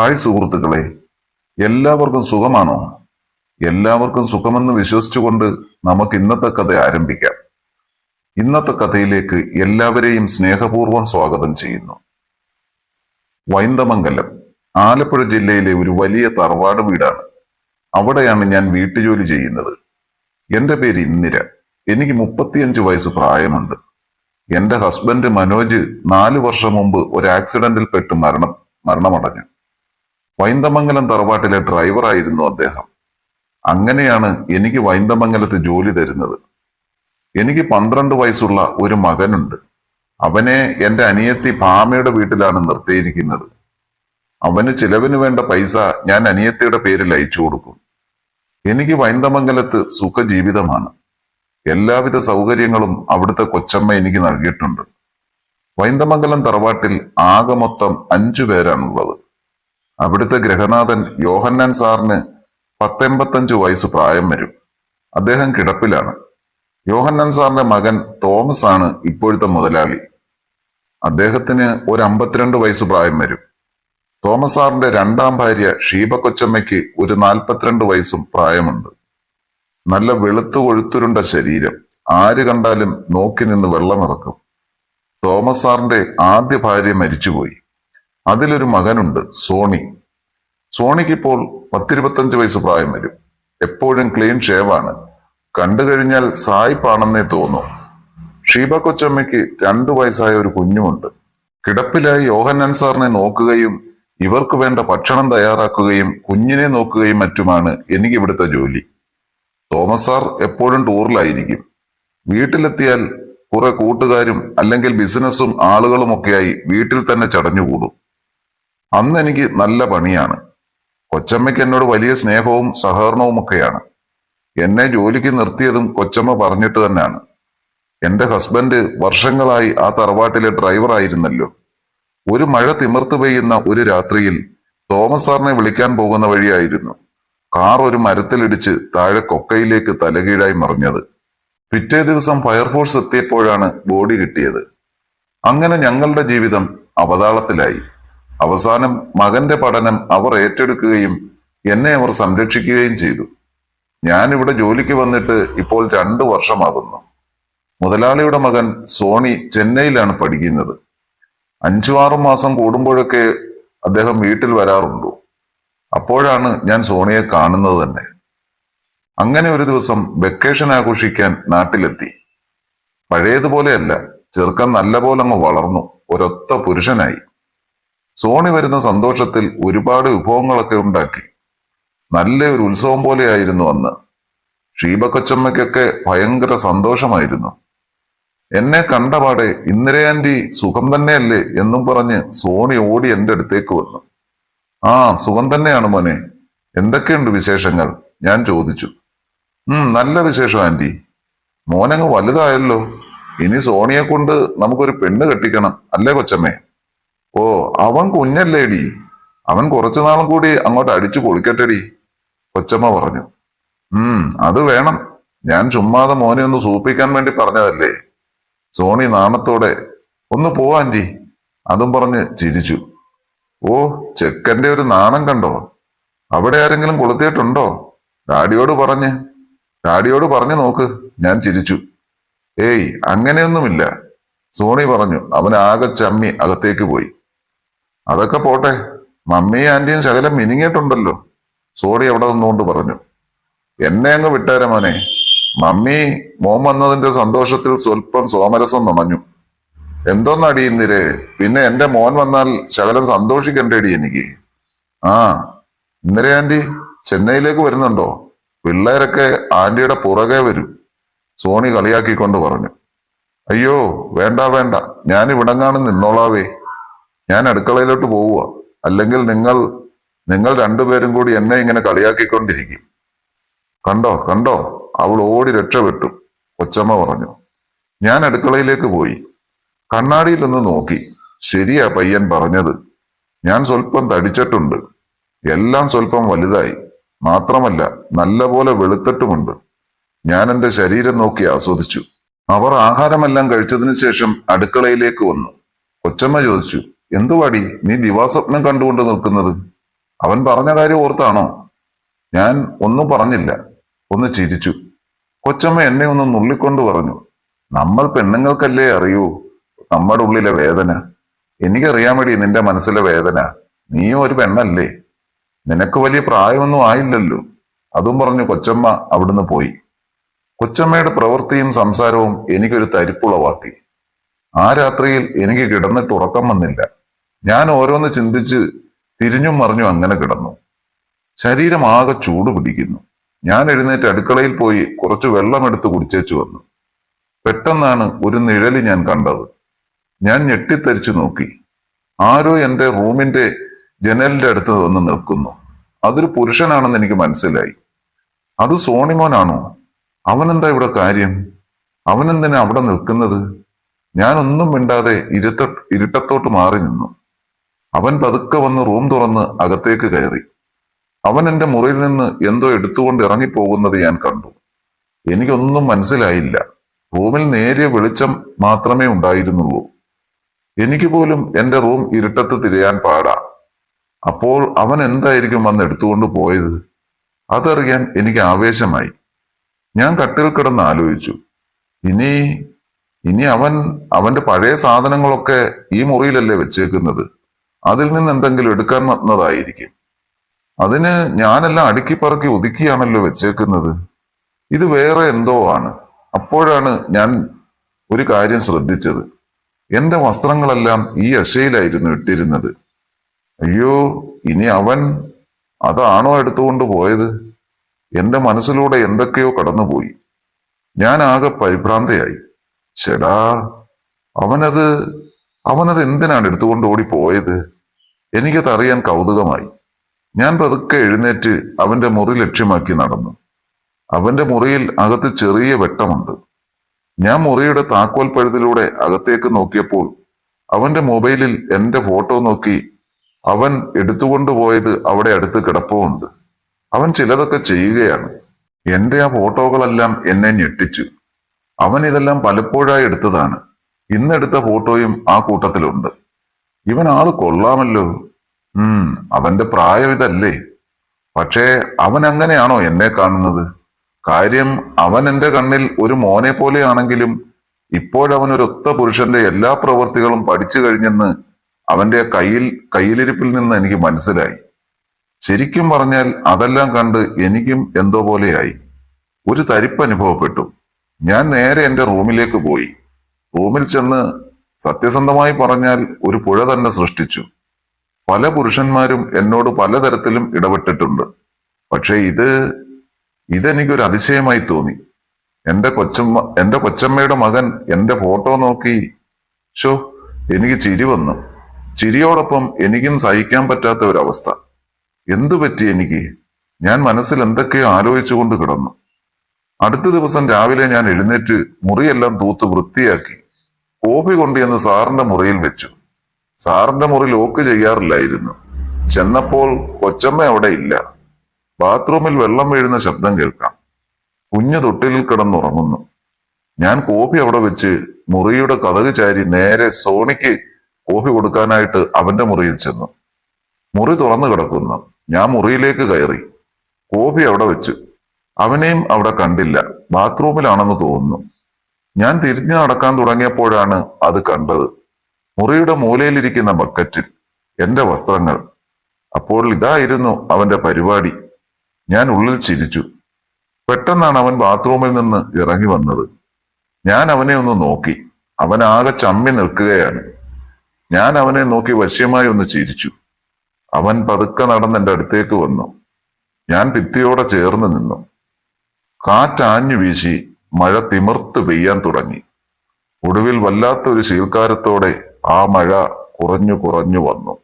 Hi സുഹൃത്തുക്കളെ. എല്ലാവർക്കും സുഖമാണോ? എല്ലാവർക്കും സുഖമെന്ന് വിശ്വസിച്ചുകൊണ്ട് നമുക്ക് ഇന്നത്തെ കഥ ആരംഭിക്കാം. ഇന്നത്തെ കഥയിലേക്ക് എല്ലാവരെയും സ്നേഹപൂർവം സ്വാഗതം ചെയ്യുന്നു. വൈന്തമംഗലം ആലപ്പുഴ ജില്ലയിലെ ഒരു വലിയ തറവാട് വീടാണ്. അവിടെയാണ് ഞാൻ വീട്ടുജോലി ചെയ്യുന്നത്. എന്റെ പേര് ഇന്ദിര. എനിക്ക് മുപ്പത്തിയഞ്ച് വയസ്സ് പ്രായമുണ്ട്. എന്റെ ഹസ്ബൻഡ് മനോജ് നാല് വർഷം മുമ്പ് ഒരു ആക്സിഡന്റിൽ പെട്ട് മരണം മരണമടഞ്ഞു. വൈന്ദമംഗലം തറവാട്ടിലെ ഡ്രൈവറായിരുന്നു അദ്ദേഹം. അങ്ങനെയാണ് എനിക്ക് വൈന്ദമംഗലത്ത് ജോലി തരുന്നത്. എനിക്ക് പന്ത്രണ്ട് വയസ്സുള്ള ഒരു മകനുണ്ട്. അവനെ എന്റെ അനിയത്തി ഭാമയുടെ വീട്ടിലാണ് നിർത്തിയിരിക്കുന്നത്. അവന് ചിലവിന് വേണ്ട പൈസ ഞാൻ അനിയത്തിയുടെ പേരിൽ അയച്ചു കൊടുക്കും. എനിക്ക് വൈന്ദമംഗലത്ത് സുഖജീവിതമാണ്. എല്ലാവിധ സൗകര്യങ്ങളും അവിടുത്തെ കൊച്ചമ്മ എനിക്ക് നൽകിയിട്ടുണ്ട്. വൈന്ദമംഗലം തറവാട്ടിൽ ആകെ മൊത്തം അഞ്ചു പേരാണുള്ളത്. അവിടുത്തെ ഗ്രഹനാഥൻ യോഹന്നാൻ സാറിന് പത്തെൺപത്തഞ്ച് വയസ്സ് പ്രായം വരും. അദ്ദേഹം കിടപ്പിലാണ്. യോഹന്നാൻ സാറിന്റെ മകൻ തോമസ് ആണ് ഇപ്പോഴത്തെ മുതലാളി. അദ്ദേഹത്തിന് ഒരു അമ്പത്തിരണ്ട് വയസ്സ് പ്രായം വരും. തോമസ് സാറിന്റെ രണ്ടാം ഭാര്യ ഷീബ കൊച്ചമ്മയ്ക്ക് ഒരു നാൽപ്പത്തിരണ്ട് വയസ്സും പ്രായമുണ്ട്. നല്ല വെളുത്തു കൊഴുത്തുരുണ്ട ശരീരം. ആര് കണ്ടാലും നോക്കി നിന്ന് വെള്ളമിറക്കും. തോമസ് സാറിന്റെ ആദ്യ ഭാര്യ മരിച്ചുപോയി. അതിലൊരു മകനുണ്ട് സോണി. സോണിക്ക് ഇപ്പോൾ പത്തിരുപത്തഞ്ച് വയസ്സ് പ്രായം വരും. എപ്പോഴും ക്ലീൻ ഷേവാണ്. കണ്ടു കഴിഞ്ഞാൽ സായിപ്പാണെന്നേ തോന്നും. ഷീബ കൊച്ചമ്മയ്ക്ക് രണ്ടു വയസ്സായ ഒരു കുഞ്ഞുമുണ്ട്. കിടപ്പിലായി യോഹന്നാൻ സാറിനെ നോക്കുകയും ഇവർക്ക് വേണ്ട ഭക്ഷണം തയ്യാറാക്കുകയും കുഞ്ഞിനെ നോക്കുകയും മറ്റുമാണ് എനിക്ക് ഇവിടുത്തെ ജോലി. തോമസ് സാർ എപ്പോഴും ടൂറിലായിരിക്കും. വീട്ടിലെത്തിയാൽ കുറെ കൂട്ടുകാരും അല്ലെങ്കിൽ ബിസിനസ്സും ആളുകളുമൊക്കെയായി വീട്ടിൽ തന്നെ ചടഞ്ഞുകൂടും. അന്ന് എനിക്ക് നല്ല പണിയാണ്. കൊച്ചമ്മയ്ക്ക് എന്നോട് വലിയ സ്നേഹവും സഹകരണവും ഒക്കെയാണ്. എന്നെ ജോലിക്ക് നിർത്തിയതും കൊച്ചമ്മ പറഞ്ഞിട്ട് തന്നെയാണ്. എന്റെ ഹസ്ബൻഡ് വർഷങ്ങളായി ആ തറവാട്ടിലെ ഡ്രൈവറായിരുന്നല്ലോ ഒരു മഴ തിമിർത്ത് പെയ്യുന്ന ഒരു രാത്രിയിൽ തോമസ് സാറിനെ വിളിക്കാൻ പോകുന്ന വഴിയായിരുന്നു. കാർ ഒരു മരത്തിലിടിച്ച് താഴെ കൊക്കയിലേക്ക് തലകീഴായി മറിഞ്ഞത്. പിറ്റേ ദിവസം ഫയർഫോഴ്സ് എത്തിയപ്പോഴാണ് ബോഡി കിട്ടിയത്. അങ്ങനെ ഞങ്ങളുടെ ജീവിതം അവതാളത്തിലായി. അവസാനം മകന്റെ പഠനം അവർ ഏറ്റെടുക്കുകയും എന്നെ അവർ സംരക്ഷിക്കുകയും ചെയ്തു. ഞാൻ ഇവിടെ ജോലിക്ക് വന്നിട്ട് ഇപ്പോൾ രണ്ടു വർഷമാകുന്നു. മുതലാളിയുടെ മകൻ സോണി ചെന്നൈയിലാണ് പഠിക്കുന്നത്. അഞ്ചു ആറു മാസം കൂടുമ്പോഴൊക്കെ അദ്ദേഹം വീട്ടിൽ വരാറുണ്ടു. അപ്പോഴാണ് ഞാൻ സോണിയെ കാണുന്നത് തന്നെ. അങ്ങനെ ഒരു ദിവസം വെക്കേഷൻ ആഘോഷിക്കാൻ നാട്ടിലെത്തി. പഴയതുപോലെയല്ല ചെറുക്കൻ നല്ല പോലെ അങ്ങ് വളർന്നു. ഒരൊത്ത പുരുഷനായി. സോണി വരുന്ന സന്തോഷത്തിൽ ഒരുപാട് വിഭവങ്ങളൊക്കെ ഉണ്ടാക്കി. നല്ല ഒരു ഉത്സവം പോലെയായിരുന്നു അന്ന്. ഷീബക്കൊച്ചമ്മയ്ക്കൊക്കെ ഭയങ്കര സന്തോഷമായിരുന്നു. എന്നെ കണ്ടപാടെ ഇന്ദിരയാന്റി സുഖം തന്നെയല്ലേ? എന്നും പറഞ്ഞ് സോണി ഓടി എന്റെ അടുത്തേക്ക് വന്നു. ആ സുഖം തന്നെയാണ് മോനെ. എന്തൊക്കെയുണ്ട് വിശേഷങ്ങൾ? ഞാൻ ചോദിച്ചു. ഉം നല്ല വിശേഷം ആന്റി. മോനങ്ങ് വലുതായല്ലോ. ഇനി സോണിയെ കൊണ്ട് നമുക്കൊരു പെണ്ണ് കെട്ടിക്കണം അല്ലേ കൊച്ചമ്മേ? ഓ അവൻ കുഞ്ഞല്ലേടി. അവൻ കുറച്ചു നാളും കൂടി അങ്ങോട്ട് അടിച്ചു പൊളിക്കട്ടെടി കൊച്ചമ്മ പറഞ്ഞു. ഉം അത് വേണം. ഞാൻ ചുമ്മാതെ മോനെ ഒന്ന് സൂപ്പിക്കാൻ വേണ്ടി പറഞ്ഞതല്ലേ. സോണി നാണത്തോടെ ഒന്ന് പോവാന്റി അതും പറഞ്ഞ് ചിരിച്ചു. ഓ ചെക്കന്റെ ഒരു നാണം കണ്ടോ? അവിടെ ആരെങ്കിലും കൊളുത്തിയിട്ടുണ്ടോ? ഡാഡിയോട് പറഞ്ഞ്. ഡാഡിയോട് പറഞ്ഞു നോക്ക്. ഞാൻ ചിരിച്ചു. ഏയ് അങ്ങനെയൊന്നുമില്ല. സോണി പറഞ്ഞു. അവൻ ആകെ ചമ്മി അകത്തേക്ക് പോയി. അതൊക്കെ പോട്ടെ. മമ്മിയും ആന്റിയും ശകലം മിനിങ്ങിയിട്ടുണ്ടല്ലോ. സോറി അവിടെ നിന്നുകൊണ്ട് പറഞ്ഞു. എന്നെ അങ്ങ് വിട്ടേരെ മോനെ. മമ്മി മോൻ വന്നതിന്റെ സന്തോഷത്തിൽ സ്വല്പം സോമരസം നുണഞ്ഞു. എന്തോന്നടിയുന്നിരേ പിന്നെ എന്റെ മോൻ വന്നാൽ ശകലം സന്തോഷിക്കണ്ടേടി എനിക്ക്. ആ ഇന്ദിര ആന്റി ചെന്നൈയിലേക്ക് വരുന്നുണ്ടോ? പിള്ളേരൊക്കെ ആന്റിയുടെ പുറകെ വരും. സോണി കളിയാക്കിക്കൊണ്ട് പറഞ്ഞു. അയ്യോ വേണ്ട വേണ്ട. ഞാൻ ഇവിടെങ്ങാണ് നിന്നോളാവേ. ഞാൻ അടുക്കളയിലോട്ട് പോവുക. അല്ലെങ്കിൽ നിങ്ങൾ നിങ്ങൾ രണ്ടുപേരും കൂടി എന്നെ ഇങ്ങനെ കളിയാക്കിക്കൊണ്ടിരിക്കും. കണ്ടോ കണ്ടോ? അവൾ ഓടി രക്ഷപ്പെട്ടു. കൊച്ചമ്മ പറഞ്ഞു ഞാൻ അടുക്കളയിലേക്ക് പോയി. കണ്ണാടിയിൽ ഒന്ന് നോക്കി. ശരിയാ പയ്യൻ പറഞ്ഞത്. ഞാൻ സ്വല്പം തടിച്ചിട്ടുണ്ട്. എല്ലാം സ്വല്പം വലുതായി. മാത്രമല്ല നല്ലപോലെ വെളുത്തിട്ടുമുണ്ട്. ഞാൻ എന്റെ ശരീരം നോക്കി ആസ്വദിച്ചു. അവർ ആഹാരമെല്ലാം കഴിച്ചതിന് ശേഷം അടുക്കളയിലേക്ക് വന്നു. കൊച്ചമ്മ ചോദിച്ചു എന്തുവാടി നീ ദിവാസ്വപ്നം കണ്ടുകൊണ്ട് നിൽക്കുന്നത്? അവൻ പറഞ്ഞ കാര്യം ഓർത്താണോ? ഞാൻ ഒന്നും പറഞ്ഞില്ല. ഒന്ന് ചിരിച്ചു. കൊച്ചമ്മ എന്നെ ഒന്ന് നുള്ളിക്കൊണ്ട് പറഞ്ഞു നമ്മൾ പെണ്ണുങ്ങൾക്കല്ലേ അറിയൂ നമ്മുടെ ഉള്ളിലെ വേദന? എനിക്കറിയാൻ വേണ്ടി നിന്റെ മനസ്സിലെ വേദന. നീയും ഒരു പെണ്ണല്ലേ? നിനക്ക് വലിയ പ്രായമൊന്നും ആയില്ലല്ലോ. അതും പറഞ്ഞു കൊച്ചമ്മ അവിടുന്ന് പോയി. കൊച്ചമ്മയുടെ പ്രവൃത്തിയും സംസാരവും എനിക്കൊരു തരിപ്പുളവാക്കി. ആ രാത്രിയിൽ എനിക്ക് കിടന്നിട്ട് ഉറക്കം വന്നില്ല. ഞാൻ ഓരോന്ന് ചിന്തിച്ച് തിരിഞ്ഞും മറിഞ്ഞും അങ്ങനെ കിടന്നു. ശരീരം ആകെ ചൂട് പിടിക്കുന്നു. ഞാൻ എഴുന്നേറ്റ് അടുക്കളയിൽ പോയി കുറച്ച് വെള്ളം എടുത്ത് കുടിച്ചേച്ചു വന്നു. പെട്ടെന്നാണ് ഒരു നിഴൽ ഞാൻ കണ്ടത്. ഞാൻ ഞെട്ടിത്തെരിച്ചു നോക്കി. ആരോ എന്റെ റൂമിന്റെ ജനലിന്റെ അടുത്ത് വന്ന് നിൽക്കുന്നു. അതൊരു പുരുഷനാണെന്ന് എനിക്ക് മനസ്സിലായി. അത് സോണിമോനാണോ? അവനെന്താ ഇവിടെ കാര്യം? അവനെന്തിനാ അവിടെ നിൽക്കുന്നത്? ഞാനൊന്നും മിണ്ടാതെ ഇരുത്ത ഇരുട്ടത്തോട്ട് മാറി നിന്നു. അവൻ പതുക്കെ വന്ന് റൂം തുറന്ന് അകത്തേക്ക് കയറി. അവൻ എന്റെ മുറിയിൽ നിന്ന് എന്തോ എടുത്തുകൊണ്ട് ഇറങ്ങിപ്പോകുന്നത് ഞാൻ കണ്ടു. എനിക്കൊന്നും മനസ്സിലായില്ല. റൂമിൽ നേരിയ വെളിച്ചം മാത്രമേ ഉണ്ടായിരുന്നുള്ളൂ. എനിക്ക് പോലും എന്റെ റൂം ഇരുട്ടത്ത് തിരയാൻ പാടാ. അപ്പോൾ അവൻ എന്തായിരിക്കും വന്ന് എടുത്തുകൊണ്ട് പോയത്? അതറിയാൻ എനിക്ക് ആവേശമായി. ഞാൻ കട്ടിൽ കിടന്ന് ആലോചിച്ചു. ഇനി ഇനി അവൻ അവന്റെ പഴയ സാധനങ്ങളൊക്കെ ഈ മുറിയിലല്ലേ വെച്ചേക്കുന്നത്? അതിൽ നിന്ന് എന്തെങ്കിലും എടുക്കാൻ വന്നതായിരിക്കും. അതിന് ഞാനെല്ലാം അടുക്കി പറക്കി ഒതുക്കിയാണല്ലോ വെച്ചേക്കുന്നത്. ഇത് വേറെ എന്തോ ആണ്. അപ്പോഴാണ് ഞാൻ ഒരു കാര്യം ശ്രദ്ധിച്ചത്. എന്റെ വസ്ത്രങ്ങളെല്ലാം ഈ അശയിലായിരുന്നു ഇട്ടിരുന്നത്. അയ്യോ ഇനി അവൻ അതാണോ എടുത്തുകൊണ്ട് പോയത്? എന്റെ മനസ്സിലൂടെ എന്തൊക്കെയോ കടന്നുപോയി. ഞാൻ ആകെ പരിഭ്രാന്തയായി. ചേടാ അവനത് അവനത് എന്തിനാണ് എടുത്തുകൊണ്ട് ഓടി പോയത്? എനിക്കത് അറിയാൻ കൗതുകമായി. ഞാൻ പതുക്കെ എഴുന്നേറ്റ് അവന്റെ മുറി ലക്ഷ്യമാക്കി നടന്നു. അവന്റെ മുറിയിൽ അകത്ത് ചെറിയ വെട്ടമുണ്ട്. ഞാൻ മുറിയുടെ താക്കോൽ പഴുതിലൂടെ അകത്തേക്ക് നോക്കിയപ്പോൾ അവന്റെ മൊബൈലിൽ എന്റെ ഫോട്ടോ നോക്കി അവൻ എടുത്തുകൊണ്ടുപോയത് അവിടെ അടുത്ത് കിടപ്പുണ്ട് അവൻ ചിലതൊക്കെ ചെയ്യുകയാണ്. എന്റെ ആ ഫോട്ടോകളെല്ലാം എന്നെ ഞെട്ടിച്ചു. അവൻ ഇതെല്ലാം പലപ്പോഴായി എടുത്തതാണ്. ഇന്നെടുത്ത ഫോട്ടോയും ആ കൂട്ടത്തിലുണ്ട്. ഇവൻ ആൾ കൊള്ളാമല്ലോ. ഉം അവന്റെ പ്രായം ഇതല്ലേ. പക്ഷേ അവൻ അങ്ങനെയാണോ എന്നെ കാണുന്നത്? കാര്യം അവൻ എന്റെ കണ്ണിൽ ഒരു മോനെ പോലെയാണെങ്കിലും ഇപ്പോഴവൻ ഒരു ഒത്ത പുരുഷന്റെ എല്ലാ പ്രവൃത്തികളും പഠിച്ചു കഴിഞ്ഞെന്ന് അവന്റെ കയ്യിൽ കയ്യിലിരിപ്പിൽ നിന്ന് എനിക്ക് മനസ്സിലായി. ശരിക്കും പറഞ്ഞാൽ അതെല്ലാം കണ്ട് എനിക്കും എന്തോ പോലെയായി. ഒരു തരിപ്പ് അനുഭവപ്പെട്ടു ഞാൻ നേരെ എന്റെ റൂമിലേക്ക് പോയി. റൂമിൽ ചെന്ന് സത്യസന്ധമായി പറഞ്ഞാൽ ഒരു പുഴ തന്നെ സൃഷ്ടിച്ചു. പല പുരുഷന്മാരും എന്നോട് പലതരത്തിലും ഇടപെട്ടിട്ടുണ്ട്. പക്ഷെ ഇത് ഇതെനിക്കൊരു അതിശയമായി തോന്നി. എന്റെ കൊച്ചമ്മ എന്റെ കൊച്ചമ്മയുടെ മകൻ എന്റെ ഫോട്ടോ നോക്കി ഷോ എനിക്ക് ചിരി വന്നു. ചിരിയോടൊപ്പം എനിക്കും സഹിക്കാൻ പറ്റാത്ത ഒരവസ്ഥ. എന്തു പറ്റി എനിക്ക്? ഞാൻ മനസ്സിൽ എന്തൊക്കെയോ ആലോചിച്ചുകൊണ്ട് കിടന്നു. അടുത്ത ദിവസം രാവിലെ ഞാൻ എഴുന്നേറ്റ് മുറിയെല്ലാം തൂത്ത് വൃത്തിയാക്കി. കോഫി കൊണ്ടുവന്ന് സാറിന്റെ മുറിയിൽ വെച്ചു. സാറിന്റെ മുറി ലോക്ക് ചെയ്യാറില്ലായിരുന്നു. ചെന്നപ്പോൾ കൊച്ചമ്മ അവിടെ ഇല്ല. ബാത്റൂമിൽ വെള്ളം വീഴുന്ന ശബ്ദം കേൾക്കാം. കുഞ്ഞു തൊട്ടിലിൽ കിടന്നുറങ്ങുന്നു. ഞാൻ കോപ്പി അവിടെ വെച്ച് മുറിയുടെ കഥക് ചാരി നേരെ സോണിക്ക് കോഫി കൊടുക്കാനായിട്ട് അവന്റെ മുറിയിൽ ചെന്നു. മുറി തുറന്നു കിടക്കുന്നു. ഞാൻ മുറിയിലേക്ക് കയറി. കോഫി അവിടെ വെച്ചു. അവനെയും അവിടെ കണ്ടില്ല. ബാത്റൂമിലാണെന്ന് തോന്നുന്നു. ഞാൻ തിരിഞ്ഞു നടക്കാൻ തുടങ്ങിയപ്പോഴാണ് അത് കണ്ടത്. മുറിയുടെ മൂലയിലിരിക്കുന്ന ബക്കറ്റിൽ എന്റെ വസ്ത്രങ്ങൾ. അപ്പോൾ ഇതായിരുന്നു അവന്റെ പരിപാടി. ഞാൻ ഉള്ളിൽ ചിരിച്ചു. പെട്ടെന്നാണ് അവൻ ബാത്റൂമിൽ നിന്ന് ഇറങ്ങി വന്നത്. ഞാൻ അവനെ ഒന്ന് നോക്കി. അവൻ ആകെ ചമ്മി നിൽക്കുകയാണ്. ഞാൻ അവനെ നോക്കി വശ്യമായി ഒന്ന് ചിരിച്ചു. അവൻ പതുക്കെ നടന്ന് എന്റെ അടുത്തേക്ക് വന്നു. ഞാൻ ഭിത്തിയോടെ ചേർന്ന് നിന്നു. കാറ്റാഞ്ഞു വീശി. മഴ തിമിർത്ത് പെയ്യാൻ തുടങ്ങി. ഒടുവിൽ വല്ലാത്തൊരു ശീൽക്കാരത്തോടെ ആ മഴ കുറഞ്ഞു കുറഞ്ഞു വന്നു.